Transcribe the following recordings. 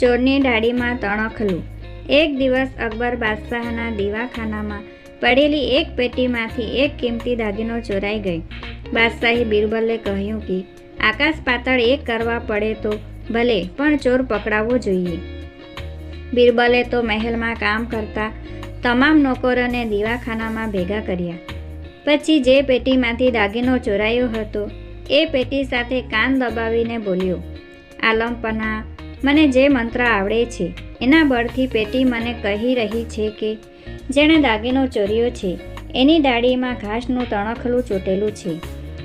ચોરની ડાળીમાં તણખલું એક દિવસ અકબર બાદશાહના દીવાખાનામાં પડેલી એક પેટીમાંથી એક કિંમતી દાગીનો ચોરાઈ ગઈ. બાદશાહે બિરબલે કહ્યું કે, આકાશ પાતળ એક કરવા પડે તો ભલે, પણ ચોર પકડાવવો જોઈએ. બિરબલે તો મહેલમાં કામ કરતા તમામ નોકરોને દીવાખાનામાં ભેગા કર્યા. પછી જે પેટીમાંથી દાગીનો ચોરાયો હતો, એ પેટી સાથે કાન દબાવીને બોલ્યો આલમપના મને જે મંત્ર આવડે છે, એના બળથી પેટી મને કહી રહી છે કે, જેણે દાગીનો ચોર્યો છે, એની દાઢીમાં ઘાસનું તણખલું ચૂંટેલું છે.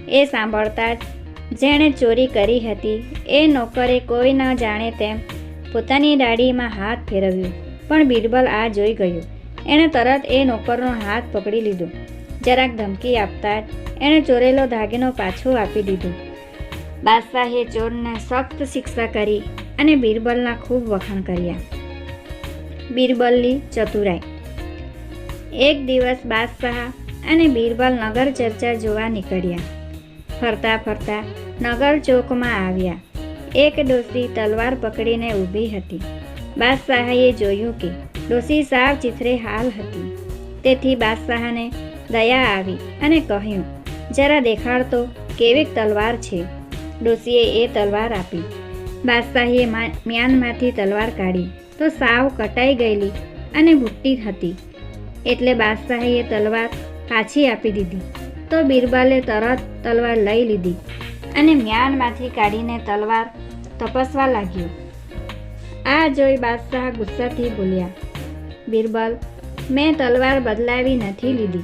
એ સાંભળતા જ જેણે ચોરી કરી હતી, એ નોકરે કોઈ ન જાણે તેમ પોતાની દાઢીમાં હાથ ફેરવ્યો, પણ બિરબલ આ જોઈ ગયો. એણે તરત એ નોકરનો હાથ પકડી લીધો. જરાક ધમકી આપતા જ એણે ચોરેલો દાગીનો પાછો આપી દીધો. બાદશાહે ચોરને સખ્ત શિક્ષા કરી અને બિરબલના ખૂબ વખાણ કર્યા. બિરબલની ચતુરાઈ. એક દિવસ બાદશાહ અને બિરબલ નગર ચર્ચા જોવા નીકળ્યા. ફરતા ફરતા નગર ચોકમાં આવ્યા. એક ડોસી તલવાર પકડીને ઊભી હતી. બાદશાહે જોયું કે ડોસી સાવ ચિથરે હાલ હતી. તેથી બાદશાહને દયા આવી અને કહ્યું, જરા દેખાડતો કેવી તલવાર છે. ડોસીએ એ તલવાર આપી. બાદશાહે મા- મ્યાનમાંથી તલવાર કાઢી. તો સાવ કટાઈ ગયેલી અને ભૂટી હતી એટલે બાદશાહીએ તલવાર પાછી આપી દીધી. તો બિરબલે તરત તલવાર લઈ લીધી અને મ્યાનમાંથી કાઢીને તલવાર તપસવા લાગ્યો. આ જોઈ બાદશાહ ગુસ્સાથી બોલ્યા, બિરબલ, મેં તલવાર બદલાવી નથી લીધી.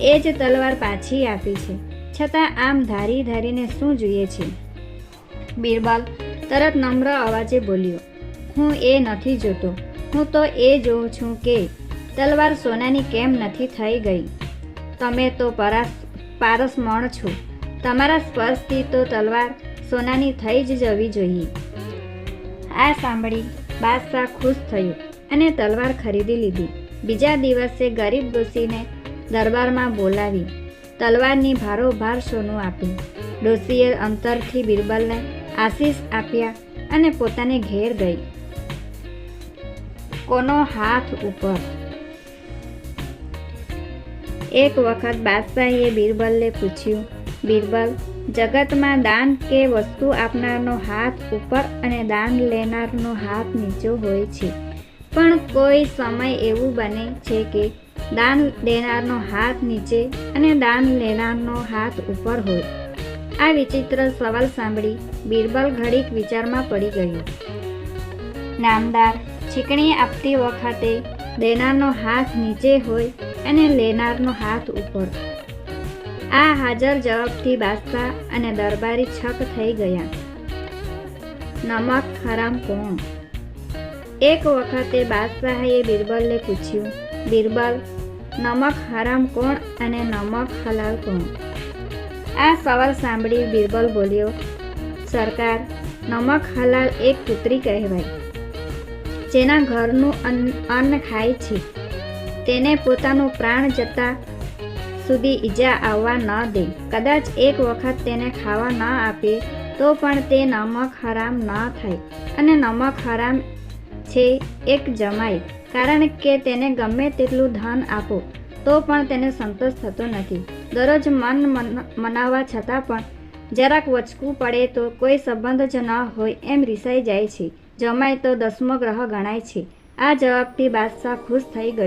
એ જ તલવાર પાછી આપી છે. છતાં આમ ધારી ધારીને શું જોઈએ છે? બિરબલ તરત નમ્ર અવાજે બોલ્યો, હું એ નથી જોતો. હું તો એ જોઉં છું કે તલવાર સોનાની કેમ નથી થઈ ગઈ? તમે તો પરાસ પારસમણ છો. તમારા સ્પર્શથી તો તલવાર સોનાની થઈ જ જવી જોઈએ. આ સાંભળી બાદશાહ ખુશ થયો અને તલવાર ખરીદી લીધી. બીજા દિવસે ગરીબ ડોશીને દરબારમાં બોલાવી તલવારની ભારોભાર સોનું આપ્યું ડોશીએ અંતરથી બિરબલને આશીષ આપ્યા અને પોતાને ઘેર ગઈ. કોનો હાથ ઉપર? એક વખત બાદશાહીએ બિરબલને પૂછ્યું, બિરબલ, જગતમાં દાન કે વસ્તુ આપનારનો હાથ ઉપર અને દાન લેનારનો હાથ નીચો હોય છે. પણ કોઈ સમય એવું બને છે કે દાન દેનારનો હાથ નીચે અને દાન લેનારનો હાથ ઉપર હોય. આ વિચિત્ર સવાલ સાંભળી બિરબલ ઘડીક વિચારમાં પડી ગયો. નામદાર, છીકણી આપતી વખતે દેનારનો હાથ નીચે હોય અને લેનારનો હાથ ઉપર. આ હાજર જવાબથી બાદશાહ અને દરબારી છક થઈ ગયા. નમક હરામ કોણ? એક વખતે બાદશાહે બિરબલને પૂછ્યું, બિરબલ, નમક હરામ કોણ અને નમક હલાલ કોણ? આ સવાલ સાંભળી બિરબલ બોલ્યો, સરકાર, નમક હલાલ એક પુત્રી કહેવાય. જેના ઘરનું અન્ન અન્ન ખાય છે. તેને પોતાનું પ્રાણ જતા સુધી ઈજા આવવા ન દે. કદાચ એક વખત તેને ખાવા ન આપે, તો પણ તે નમક હરામ ન થાય. અને નમક હરામ છે એક જમાય કારણ કે તેને ગમે તેટલું ધન આપો. તો પણ તેને સંતોષ થતો નથી. દરરોજ મન મન- મનાવવા છતાં પણ જરાક વચકું પડે તો કોઈ સંબંધ જ ન હોય એમ રિસાઈ જાય છે. જમાય તો દસમો ગ્રહ ગણાય છે. આ જવાબથી બાદશાહ ખુશ થઈ ગયો